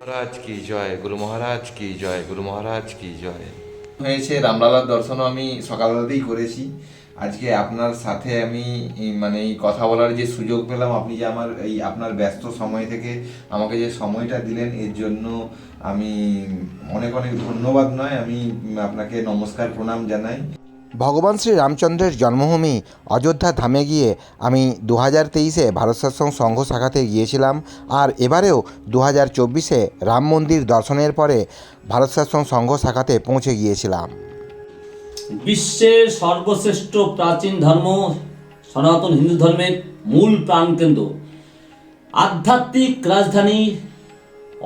মহারাজ কি জয়? গুরু মহারাজ কি জয়? গুরু মহারাজ কি জয়? হয়েছে, রামলালার দর্শনও আমি সকালবেলাতেই করেছি। আজকে আপনার সাথে আমি মানে এই কথা বলার যে সুযোগ পেলাম, আপনি যে আমার এই আপনার ব্যস্ত সময় থেকে আমাকে যে সময়টা দিলেন, এর জন্য আমি অনেক অনেক ধন্যবাদ নয়। আমি আপনাকে নমস্কার, প্রণাম জানাই। ভগবান শ্রী রামচন্দ্রের জন্মভূমি অযোধ্যা ধামে গিয়ে আমি দু হাজার তেইশে ভারত সৎসঙ্গ সংঘ শাখাতে গিয়েছিলাম আর এবারেও দু হাজার চব্বিশে রাম মন্দির দর্শনের পরে ভারত সৎসঙ্গ সংঘ শাখাতে পৌঁছে গিয়েছিলাম। বিশ্বের সর্বশ্রেষ্ঠ প্রাচীন ধর্ম সনাতন হিন্দু ধর্মের মূল প্রাণকেন্দ্র আধ্যাত্মিক রাজধানী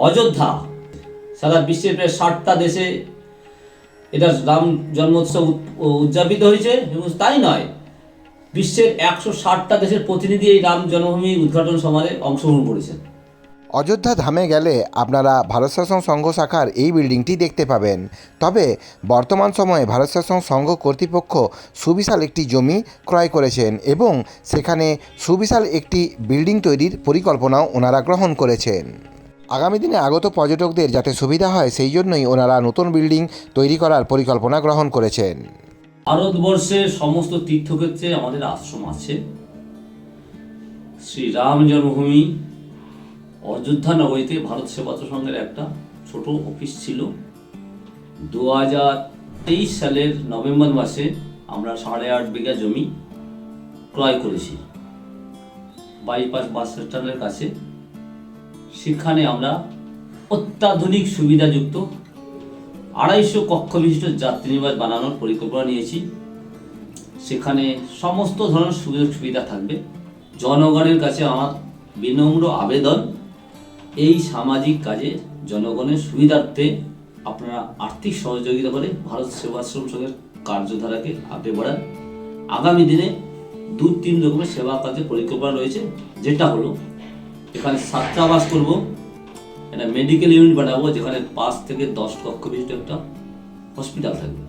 অযোধ্যা। সারা বিশ্বের প্রায় ষাটটা দেশে এটা রাম জন্মোৎসব উদযাপিত হয়েছে এবং তাই নয়, বিশ্বের একশো ষাটটা দেশের প্রতিনিধি এই রাম জন্মভূমি উদ্ঘাটন সমারে অংশগ্রহণ করেছেন। অযোধ্যা ধামে গেলে আপনারা ভারত শাসন সংঘ শাখার এই বিল্ডিংটি দেখতে পাবেন। তবে বর্তমান সময়ে ভারত শাসন সংঘ কর্তৃপক্ষ সুবিশাল একটি জমি ক্রয় করেছেন এবং সেখানে সুবিশাল একটি বিল্ডিং তৈরির পরিকল্পনাও ওনারা গ্রহণ করেছেন। আগামী দিনে আগত পর্যটকদের যাতে সুবিধা হয় সেই জন্যই ওনারা নতুন বিল্ডিং তৈরি করার পরিকল্পনা গ্রহণ করেছেন। ভারতবর্ষের সমস্ত তীর্থক্ষেত্রে আমাদের আশ্রম আছে। শ্রী রাম জন্মভূমি, অযোধ্যা নগরীতে ভারত সেবাত সংঘের একটা ছোট অফিস ছিল। দু হাজার তেইশ সালের নভেম্বর মাসে আমরা সাড়ে আট বিঘা জমি ক্রয় করেছি। বাইপাস বাস স্ট্যান্ডের কাছে। সেখানে আমরা অত্যাধুনিক সুবিধাযুক্ত আড়াইশো কক্ষ বিশিষ্ট যাত্রীনিবাস বানানোর পরিকল্পনা নিয়েছি। সেখানে সমস্ত ধরনের সুযোগ সুবিধা থাকবে। জনগণের কাছে আমার বিনম্র আবেদন, এই সামাজিক কাজে জনগণের সুবিধার্থে আপনারা আর্থিক সহযোগিতা করে ভারত সেবাশ্রম সংঘের কার্যধারাকে আগে বাড়ান। আগামী দিনে দু তিন রকমের সেবা কাজের পরিকল্পনা রয়েছে, যেটা হলো এখানে সাতটা ছাত্রাবাস করব। একটা মেডিকেল ইউনিট বানাবো, যেখানে পাঁচ থেকে দশ কক্ষ বিশিষ্ট একটা হসপিটাল থাকবে।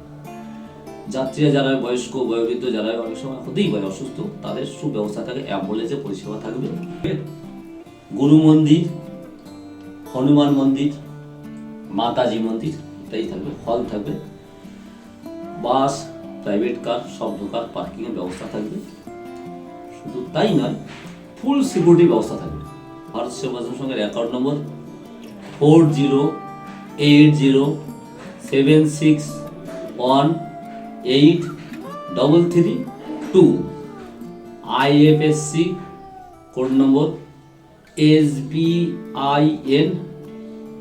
যাত্রীরা যারা বয়স্ক, বয়োবৃদ্ধ, যারা অনেক সময় হতেই পারে অসুস্থ, তাদের সুব্যবস্থা থাকে অ্যাম্বুলেন্সের পরিষেবা থাকবে। গুরু মন্দির, হনুমান মন্দির, মাতাজি মন্দির, এটাই থাকবে হল থাকবে। বাস প্রাইভেট কার সব ঢোকার পার্কিংয়ের ব্যবস্থা থাকবে। শুধু তাই নয় ফুল সিকিউরিটি ব্যবস্থা থাকবে। ভারত সেবাশ্রম সংঘের account number four zero eight zero seven six one eight double three two IFSC code number S B I N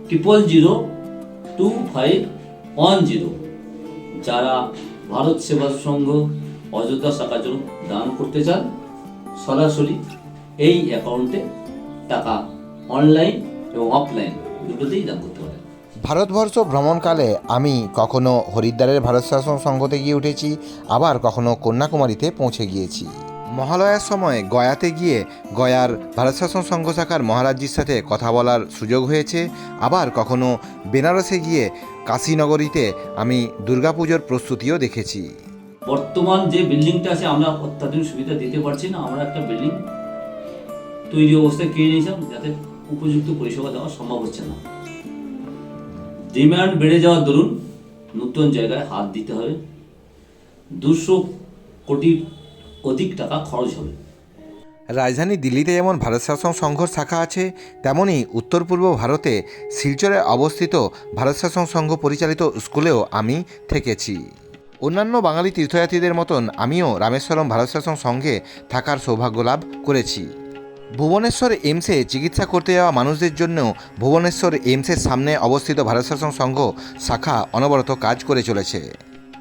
triple zero two five one zero যারা ভারত সেবা সংঘ অযোধ্যা শাখার জন্য দান করতে চান, সরাসরি এই অ্যাকাউন্টে টাকা অনলাইন এবং অফলাইন দুটোতেই দান করতে পারেন। ভারতবর্ষ ভ্রমণকালে আমি কখনো হরিদ্বারের ভারত শাসন সংঘতে গিয়ে উঠেছি আবার কখনো কন্যাকুমারীতে পৌঁছে গিয়েছি। মহালয়ার সময় গয়াতে গিয়ে গয়ার ভারত শাসন সংঘ শাখার মহারাজজির সাথে কথা বলার সুযোগ হয়েছে আবার কখনো বেনারসে গিয়ে কাশীনগরীতে আমি দুর্গাপুজোর প্রস্তুতিও দেখেছি। বর্তমান যে বিল্ডিংটা আছে আমরা অত্যাধুনিক সুবিধা দিতে পারছি না আমরা একটা বিল্ডিং তৈরি অবস্থায় কিনে নিয়েছিলাম, যাতে উপযুক্ত পরিষেবা দেওয়া সম্ভব হচ্ছে না। ডিমান্ড বেড়ে যাওয়ার দরুন নতুন জায়গায় হাত দিতে হবে। দুশো কোটি অধিক টাকা খরচ হবে। রাজধানী দিল্লিতে যেমন ভারত শাসন সংঘর শাখা আছে তেমনই উত্তর পূর্ব ভারতে শিলচরে অবস্থিত ভারত শাসন সংঘ পরিচালিত স্কুলেও আমি থেকেছি। অন্যান্য বাঙালি তীর্থযাত্রীদের মতন আমিও রামেশ্বরম ভারত শাসন সংঘে থাকার সৌভাগ্য লাভ করেছি। ভুবনেশ্বর এইমসে চিকিৎসা করতে যাওয়া মানুষদের জন্য ভুবনেশ্বর এইমসের সামনে অবস্থিত ভারত শাসন সংঘ শাখা অনবরত কাজ করে চলেছে।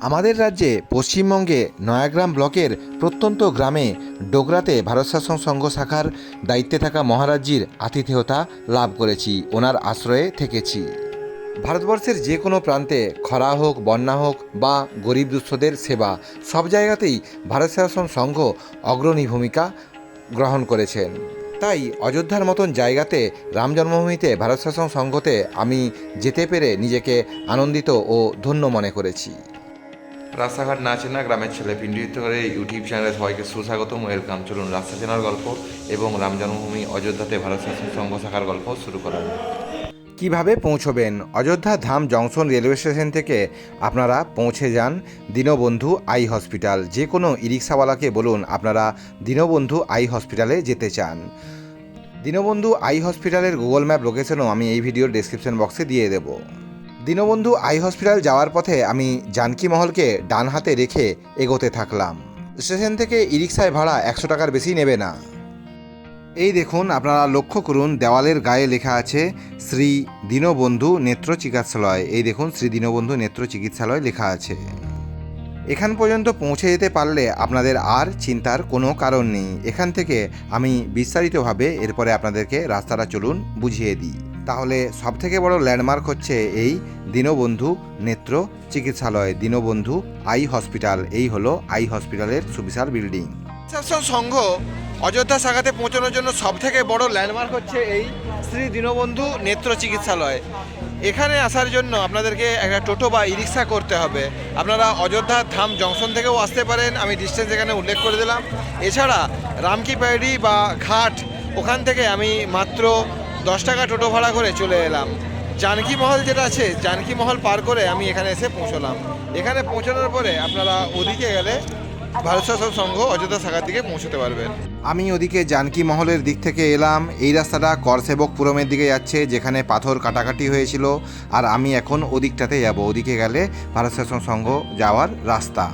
আমাদের রাজ্যে পশ্চিমবঙ্গে নয়াগ্রাম ব্লকের প্রত্যন্ত গ্রামে ডোগরাতে ভারত শাসন সংঘ শাখার দায়িত্বে থাকা মহারাজ্যির আতিথেয়তা লাভ করেছি, ওনার আশ্রয়ে থেকেছি। ভারতবর্ষের যে কোনো প্রান্তে খরা হোক, বন্যা হোক বা গরিব দুঃস্থদের সেবা, সব জায়গাতেই ভারত শাসন সংঘ অগ্রণী ভূমিকা গ্রহণ করেছেন। তাই অযোধ্যার মতন জায়গাতে রাম জন্মভূমিতে ভারত শাসন সংঘতে আমি যেতে পেরে নিজেকে আনন্দিত ও ধন্য মনে করেছি রাস্তাঘাট না চেনা গ্রামের ছেলে পিণ্ডিত করে ইউটিউব চ্যানেলে সবাইকে সুস্বাগতম ওয়েলকাম, চলুন রাস্তা চেনার গল্প এবং রাম জন্মভূমি অযোধ্যাতে ভারত শাসন সংঘ শাখার গল্প শুরু করা। কীভাবে পৌঁছবেন? Ayodhya Dham junction railway station থেকে আপনারা পৌঁছে যান দীনবন্ধু আই হসপিটাল। যে কোনো ই রিক্সাওয়ালাকে বলুন, আপনারা দীনবন্ধু আই হসপিটালে যেতে চান। দীনবন্ধু আই হসপিটালের গুগল ম্যাপ লোকেশনও আমি এই ভিডিওর ডেসক্রিপশন বক্সে দিয়ে দেব। দীনবন্ধু আই হসপিটাল যাওয়ার পথে আমি জানকী মহলকে ডান হাতে রেখে এগোতে থাকলাম। স্টেশন থেকে ই রিক্সায় ভাড়া একশো টাকার বেশি নেবে না। এই দেখুন, আপনারা লক্ষ্য করুন, দেওয়ালের গায়ে লেখা আছে, শ্রী দীনবন্ধু নেত্র চিকিৎসালয়। এই দেখুন, শ্রী দীনবন্ধু নেত্র চিকিৎসালয় লেখা আছে। এখান পর্যন্ত পৌঁছে যেতে পারলে আপনাদের আর চিন্তার কোনো কারণ নেই। এখান থেকে আমি বিস্তারিতভাবে এরপরে আপনাদেরকে রাস্তাটা চলুন বুঝিয়ে দিই। তাহলে সবথেকে বড় ল্যান্ডমার্ক হচ্ছে এই দীনবন্ধু নেত্র চিকিৎসালয়, দীনবন্ধু আই হসপিটাল। এই হলো আই হসপিটালের সুবিশাল বিল্ডিং। শাসন সংঘ অযোধ্যা শাখাতে পৌঁছানোর জন্য সবথেকে বড় ল্যান্ডমার্ক হচ্ছে এই শ্রী দীনবন্ধু নেত্র চিকিৎসালয়। এখানে আসার জন্য আপনাদেরকে একটা টোটো বা ই রিক্সা করতে হবে। আপনারা অযোধ্যা ধাম জংশন থেকেও আসতে পারেন, আমি ডিস্টেন্স এখানে উল্লেখ করে দিলাম। এছাড়া রামকি প্যাডি বা ঘাট, ওখান থেকে আমি মাত্র দশ টাকা টোটো ভাড়া করে চলে এলাম। জানকী মহল যেটা আছে, জানকী মহল পার করে আমি এখানে এসে পৌঁছলাম। এখানে পৌঁছানোর পরে আপনারা ওদিকে গেলে ভারত শাসন সংঘ অযোধ্যা শাখার দিকে পৌঁছতে পারবেন আমি ওদিকে জানকী মহলের দিক থেকে এলাম। এই রাস্তাটা করসেবকপুরমের দিকে যাচ্ছে যেখানে পাথর কাটাকাটি হয়েছিল। আর আমি এখন ওদিকটাতে যাব। ওদিকে গেলে ভারত শাসন সংঘ যাওয়ার রাস্তা।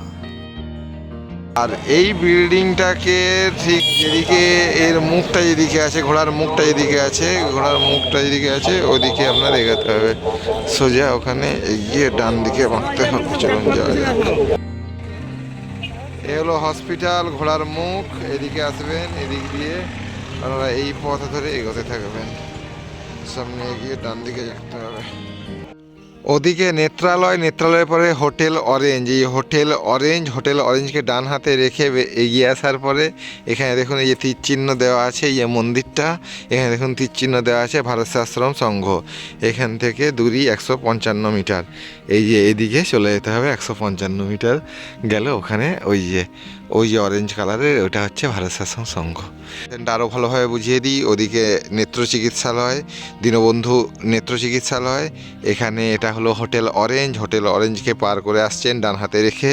আর এই বিল্ডিংটাকে ঠিক যেদিকে এর মুখটা যেদিকে আছে ঘোড়ার মুখটা যেদিকে আছে ঘোড়ার মুখটা যেদিকে আছে ওদিকে আপনার এগোতে হবে। সোজা ওখানে এগিয়ে ডান দিকে বাঁকতে হবে চলুন যাওয়া এ হলো হসপিটাল, ঘোড়ার মুখ, এদিকে আসবেন, এদিক দিয়ে আপনারা এই পথ ধরে এগোতে থাকবেন। সামনে এগিয়ে ডান দিকে যেতে হবে। ওদিকে নেত্রালয়, নেত্রালয়ের পরে হোটেল অরেঞ্জ। এই হোটেল অরেঞ্জ, হোটেল অরেঞ্জকে ডান হাতে রেখে এগিয়ে আসার পরে এখানে দেখুন এই যে তীর চিহ্ন দেওয়া আছে, এই যে মন্দিরটা। এখানে দেখুন তীর চিহ্ন দেওয়া আছে, ভারত আশ্রম সংঘ। এখান থেকে দূরি একশো পঞ্চান্ন মিটার। এই যে এদিকে চলে যেতে হবে একশো পঞ্চান্ন মিটার গেলে ওখানে ওই যে ওই যে অরেঞ্জ কালারের, ওটা হচ্ছে ভারত শাসন সংঘ। আরও ভালোভাবে বুঝিয়ে দিই। ওদিকে নেত্র চিকিৎসালয়, দীনবন্ধু নেত্র চিকিৎসালয়। এখানে এটা হলো হোটেল অরেঞ্জ। হোটেল অরেঞ্জকে পার করে আসছেন ডান হাতে রেখে।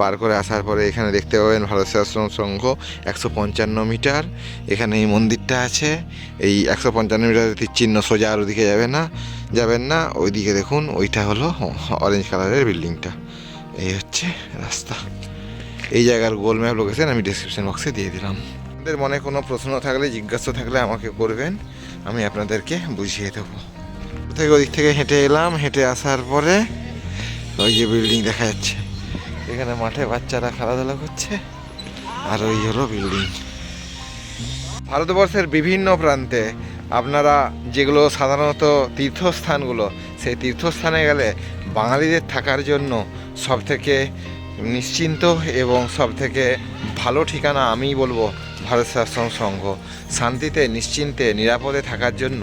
পার করে আসার পরে এখানে দেখতে পাবেন ভারত আশ্রম সংঘ একশো পঞ্চান্ন মিটার। এখানে এই মন্দিরটা আছে। এই একশো পঞ্চান্ন মিটার চিহ্ন সোজা আর ওদিকে যাবে না, যাবেন না। ওইদিকে দেখুন, ওইটা হলো অরেঞ্জ কালারের বিল্ডিংটা। এই হচ্ছে রাস্তা। এই জায়গার গোল ম্যাপ লোকেশন আমি ডিসক্রিপশন বক্সে দিয়ে দিলাম। আপনাদের মনে কোনো প্রশ্ন থাকলে, জিজ্ঞাসা থাকলে আমাকে করবেন আমি আপনাদেরকে বুঝিয়ে দেবো। থেকে ওদিক থেকে হেঁটে এলাম, হেঁটে আসার পরে ওই যে বিল্ডিং দেখা যাচ্ছে। এখানে মাঠে বাচ্চারা খেলাধুলা করছে, আর ওই হলো বিল্ডিং। ভারতবর্ষের বিভিন্ন প্রান্তে আপনারা যেগুলো সাধারণত তীর্থস্থানগুলো, সেই তীর্থস্থানে গেলে বাঙালিদের থাকার জন্য সবথেকে নিশ্চিন্ত এবং সবথেকে ভালো ঠিকানা আমিই বলব ভারত শাসন সংঘ শান্তিতে, নিশ্চিন্তে, নিরাপদে থাকার জন্য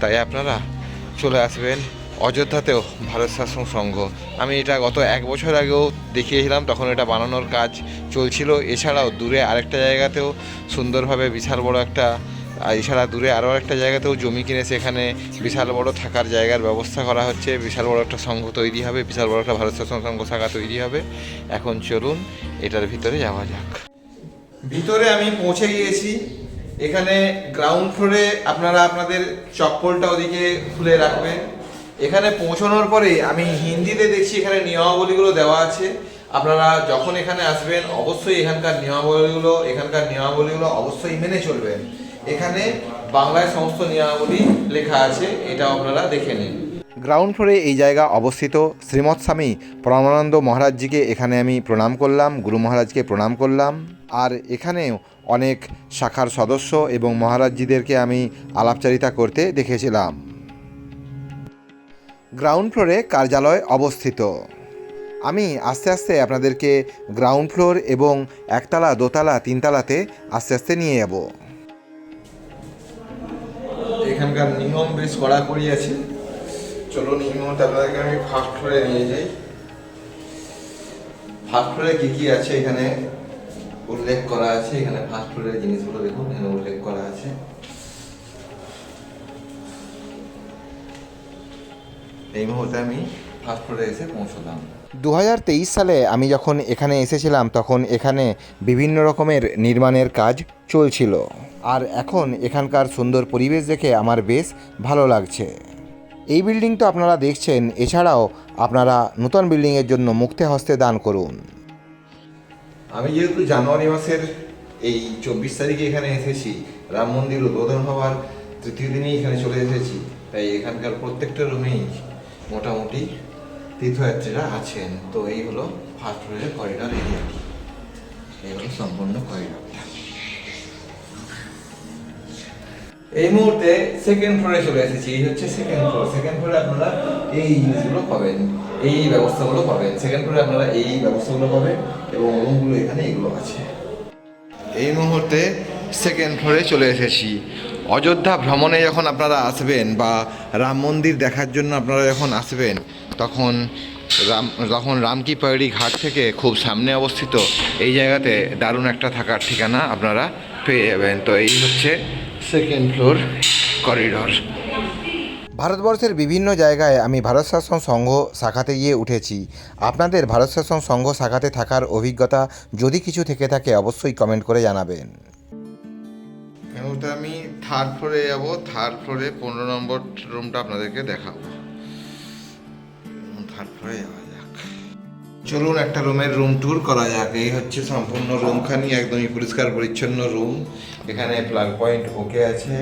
তাই আপনারা চলে আসবেন অযোধ্যাতেও ভারত শাসন সংঘ। আমি এটা গত এক বছর আগেও দেখিয়েছিলাম, তখন এটা বানানোর কাজ চলছিল। এছাড়াও দূরে আরেকটা জায়গাতেও সুন্দরভাবে বিশাল বড় একটা এছাড়া দূরে আরও একটা জায়গাতেও জমি কিনে সেখানে বিশাল বড় থাকার জায়গার ব্যবস্থা করা হচ্ছে। বিশাল বড় একটা সংঘ তৈরি হবে, বিশাল বড় একটা ভারত শাসন সংঘ শাখা তৈরি হবে। এখন চলুন, এটার ভিতরে যাওয়া যাক। ভিতরে আমি পৌঁছে গিয়েছি। এখানে গ্রাউন্ড ফ্লোরে আপনারা আপনাদের চপ্পলটা ওদিকে খুলে রাখবেন। এখানে পৌঁছানোর পরে আমি হিন্দিতে দেখছি এখানে নিয়মাবলীগুলো দেওয়া আছে। আপনারা যখন এখানে আসবেন, অবশ্যই এখানকার নিয়মাবলীগুলো এখানকার নিয়মাবলীগুলো অবশ্যই মেনে চলবেন। এখানে বাংলায় সমস্ত নিয়মাবলী লেখা আছে, এটাও আপনারা দেখে নিন। গ্রাউন্ড ফ্লোরে এই জায়গা অবস্থিত। শ্রীমৎ স্বামী পরমানন্দ মহারাজজিকে এখানে আমি প্রণাম করলাম, গুরু মহারাজকে প্রণাম করলাম। আর এখানেও অনেক শাখার সদস্য এবং মহারাজজিদেরকে আমি আলাপচারিতা করতে দেখেছিলাম। গ্রাউন্ড ফ্লোরে কার্যালয় অবস্থিত। আমি আস্তে আস্তে আপনাদেরকে গ্রাউন্ড ফ্লোর এবং একতলা, দোতলা, তিনতলাতে আস্তে আস্তে নিয়ে যাব। এখানকার নিয়ম বেশ কড়াকড়ি আছে। চলুন এই মুহূর্তে আপনাদেরকে আমি ফার্স্ট ফ্লোরে নিয়ে যাই। ফার্স্ট ফ্লোরে কি কি আছে এখানে? উল্লেখ করা আছে। এখানে ফার্স্ট ফ্লোরের জিনিসগুলো দেখুন, এখানে উল্লেখ করা আছে। এই মুহূর্তে আমি ফার্স্ট ফ্লোরে এসে পৌঁছলাম। দু হাজার তেইশ সালে আমি যখন এখানে এসেছিলাম, তখন এখানে বিভিন্ন রকমের নির্মাণের কাজ চলছিল। আর এখন এখানকার সুন্দর পরিবেশ দেখে আমার বেশ ভালো লাগছে। এই বিল্ডিং তো আপনারা দেখছেন, এছাড়াও আপনারা নতুন বিল্ডিংয়ের জন্য মুক্তে হস্তে দান করুন। আমি যেহেতু জানুয়ারি মাসের এই চব্বিশ তারিখে এখানে এসেছি, রাম মন্দির উদ্বোধন হওয়ার তৃতীয় দিনেই এখানে চলে এসেছি, তাই এখানকার প্রত্যেকটা রুমেই মোটামুটি তীর্থযাত্রীরা আছেন। তো এই হলো ফার্স্ট ফ্লোরের করিডর এরিয়াটি এই হলো সম্পূর্ণ করিডরটা এই মুহূর্তে সেকেন্ড ফ্লোরে চলে এসেছি। এই হচ্ছে সেকেন্ড ফ্লোর সেকেন্ড ফ্লোরে আপনারা এই জিনিসগুলো পাবেন। এই ব্যবস্থাগুলো পাবেন। সেকেন্ড ফ্লোরে আপনারা এই ব্যবস্থাগুলো পাবেন এবং রুমগুলো এখানে এগুলো আছে। এই মুহূর্তে সেকেন্ড ফ্লোরে চলে এসেছি। অযোধ্যা ভ্রমণে যখন আপনারা আসবেন বা রাম মন্দির দেখার জন্য আপনারা যখন আসবেন, তখন রাম, তখন রামকি পাহাড়ি ঘাট থেকে খুব সামনে অবস্থিত এই জায়গাতে দারুণ একটা থাকার ঠিকানা আপনারা পেয়ে যাবেন। তো এই হচ্ছে সেকেন্ড ফ্লোর করিডর ভারতবর্ষের বিভিন্ন জায়গায় আমি ভারত শাসন সংঘ শাখাতে গিয়ে উঠেছি। আপনাদের ভারত শাসন সংঘ শাখাতে থাকার অভিজ্ঞতা যদি কিছু থেকে থাকে অবশ্যই কমেন্ট করে জানাবেন। আমি থার্ড ফ্লোরে যাব। থার্ড ফ্লোরে পনেরো নম্বর রুমটা আপনাদেরকে দেখাবো। থার্ড ফ্লোরে যাক চলুন একটা রুমের রুম ট্যুর করা যাক। এই হচ্ছে সম্পূর্ণ রুমখানি একদমই পরিষ্কার পরিচ্ছন্ন রুম এখানে প্লাগ পয়েন্ট ওকে আছে।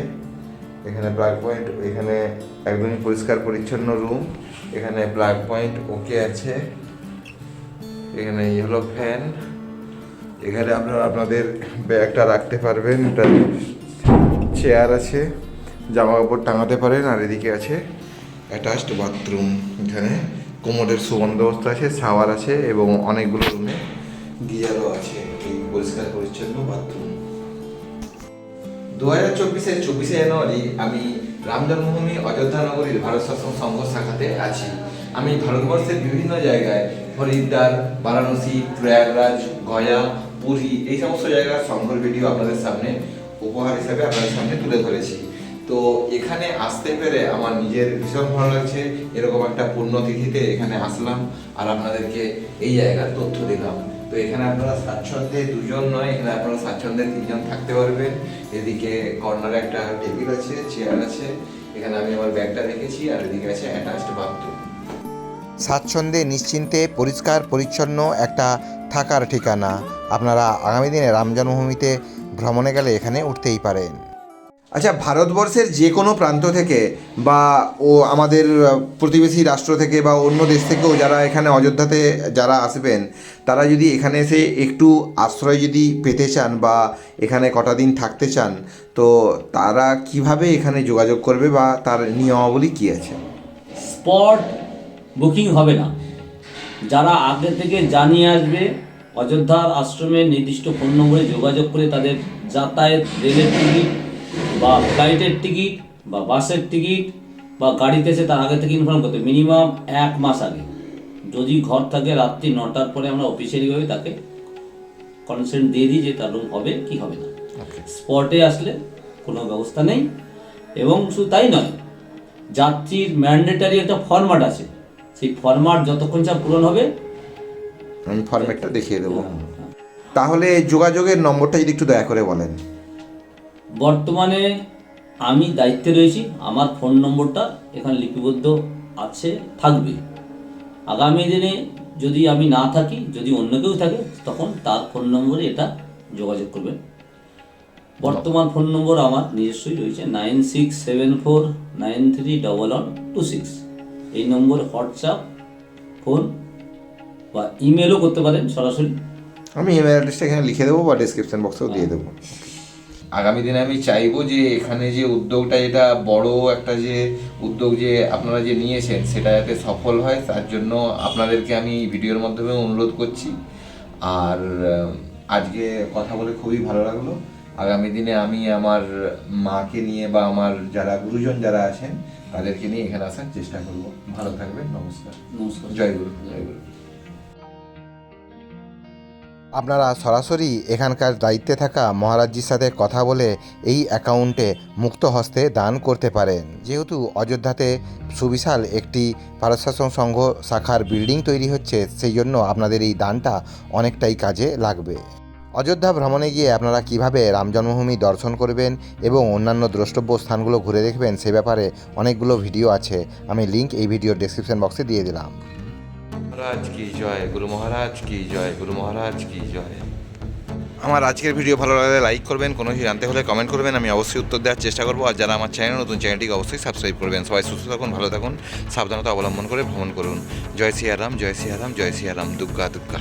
এখানে প্লাগ পয়েন্ট এখানে একদমই পরিষ্কার পরিচ্ছন্ন রুম এখানে প্লাগ পয়েন্ট ওকে আছে। এখানে এই হলো ফ্যান এখানে আপনারা আপনাদের ব্যাগটা রাখতে পারবেন। এটা চেয়ার আছে। জামা কাপড় টাঙাতে পারেন আর এদিকে আছে অ্যাটাচড বাথরুম এখানে। কোমরের সুবন্দোবস্ত আছে, শাওয়ার আছে এবং অনেকগুলো রুমে গিয়ারও আছে পরিষ্কার পরিচ্ছন্ন বাথরুম। দু হাজার চব্বিশের চব্বিশে জানুয়ারি আমি রাম জন্মভূমি অযোধ্যা নগরীর ভারত শাসন সংঘ শাখাতে আছি। আমি ভারতবর্ষের বিভিন্ন জায়গায় হরিদ্বার, বারাণসী, প্রয়াগরাজ, গয়া, পুরী এই সমস্ত জায়গার সংঘর ভিডিও আপনাদের সামনে উপহার হিসাবে আপনাদের সামনে তুলে ধরেছি। তো এখানে আসতে পেরে আমার নিজের ভীষণ ভালো লাগছে। এরকম একটা পুণ্যতিথিতে এখানে আসলাম আর আপনাদেরকে এই জায়গার তথ্য দিলাম। তো এখানে আপনারা স্বাচ্ছন্দ্যে দুজন নয়, এখানে আপনারা স্বাচ্ছন্দ্যে তিনজন থাকতে পারবেন। এদিকে কর্নারে একটা টেবিল আছে, চেয়ার আছে। এখানে আমি আমার ব্যাগটা রেখেছি আর এদিকে আছে অ্যাটাচড বাথরুম। স্বাচ্ছন্দ্যে নিশ্চিন্তে, পরিষ্কার, পরিচ্ছন্ন একটা থাকার ঠিকানা। আপনারা আগামী দিনে রাম জন্মভূমিতে ভ্রমণে গেলে এখানে উঠতেই পারেন। আচ্ছা ভারতবর্ষের যে কোনো প্রান্ত থেকে বা ও আমাদের প্রতিবেশী রাষ্ট্র থেকে বা অন্য দেশ থেকেও যারা এখানে অযোধ্যাতে যারা আসবেন, তারা যদি এখানে এসে একটু আশ্রয় যদি পেতে চান বা এখানে কটা দিন থাকতে চান, তো তারা কীভাবে এখানে যোগাযোগ করবে বা তার নিয়মাবলী কী আছে? স্পট বুকিং হবে না। যারা আগে থেকে জানিয়ে আসবে, অযোধ্যার আশ্রমের নির্দিষ্ট ফোন নম্বরে যোগাযোগ করে তাদের যাতায়াত রেলের টিকিট বা ফ্লাইটের টিকিট বা বাসের টিকিট বা গাড়িতে এসে তার আগে থেকে ইনফর্ম করতে মিনিমাম এক মাস আগে। যদি ঘর থাকে রাত্রি নটার পরে আমরা অফিসিয়ালিভাবে তাকে কনসেন্ট দিয়ে দিই যে তার রুম হবে কি হবে না। স্পটে আসলে কোনো ব্যবস্থা নেই। এবং শুধু তাই নয় যাত্রীর ম্যান্ডেটারি একটা ফরম্যাট আছে। সেই ফরম্যাট যতক্ষণ যা পূরণ হবে আমি ফরম্যাটটা দেখিয়ে দেবো। তাহলে যোগাযোগের নম্বরটা যদি একটু দয়া করে বলেন। বর্তমানে আমি দায়িত্বে রয়েছি আমার ফোন নম্বরটা এখানে লিপিবদ্ধ আছে থাকবে। আগামী দিনে যদি আমি না থাকি যদি অন্য কেউ থাকে তখন তার ফোন নম্বরে এটা যোগাযোগ করবেন। বর্তমান ফোন নম্বর আমার নিজস্বই রয়েছে nine six seven four nine three double one two six. এই নম্বরে হোয়াটসঅ্যাপ ফোন বা ইমেলও করতে পারেন সরাসরি। আমি ইমেল অ্যাড্রেসটা এখানে লিখে দেবো বা ডিসক্রিপশন বক্সেও দিয়ে দেবো। আগামী দিনে আমি চাইব যে এখানে যে উদ্যোগটা যেটা বড় একটা যে উদ্যোগ যে আপনারা যে নিয়েছেন সেটা যাতে সফল হয় তার জন্য আপনাদেরকে আমি ভিডিওর মাধ্যমে অনুরোধ করছি। আর আজকে কথা বলে খুবই ভালো লাগল। আগামী দিনে আমি আমার মাকে নিয়ে বা আমার যারা গুরুজন যারা আছেন তাদেরকে নিয়ে এখানে আসার চেষ্টা করব। ভালো থাকবেন নমস্কার। নমস্কার। জয় গুরু জয় গুরু। আপনারা সরাসরি এখানকার দায়িত্বে থাকা মহারাজজির সাথে কথা বলে এই অ্যাকাউন্টে মুক্ত হস্তে দান করতে পারেন। যেহেতু অযোধ্যাতে সুবিশাল একটি ভারত শাসন সংঘ শাখার বিল্ডিং তৈরি হচ্ছে, সেই জন্য আপনাদের এই দানটা অনেকটাই কাজে লাগবে। অযোধ্যা ভ্রমণে গিয়ে আপনারা কীভাবে রাম জন্মভূমি দর্শন করবেন এবং অন্যান্য দ্রষ্টব্য স্থানগুলো ঘুরে দেখবেন, সে ব্যাপারে অনেকগুলো ভিডিও আছে। আমি লিংক এই ভিডিওর ডেসক্রিপশন বক্সে দিয়ে দিলাম। মহারাজ কি জয়? গুরু মহারাজ কি জয়? গুরু মহারাজ কি জয়? আমার আজকের ভিডিও ভালো লাগলে লাইক করবেন, কোনো কিছু জানতে হলে কমেন্ট করবেন, আমি অবশ্যই উত্তর দেওয়ার চেষ্টা করব। আর যারা আমার চ্যানেল নতুন চ্যানেলটিকে অবশ্যই সাবস্ক্রাইব করবেন। সবাই সুস্থ থাকুন, ভালো থাকুন, সাবধানতা অবলম্বন করে ভ্রমণ করুন। জয় সিয়ারাম জয় সিয়ারাম জয় সিয়ারাম দুগ্গা দুর্গা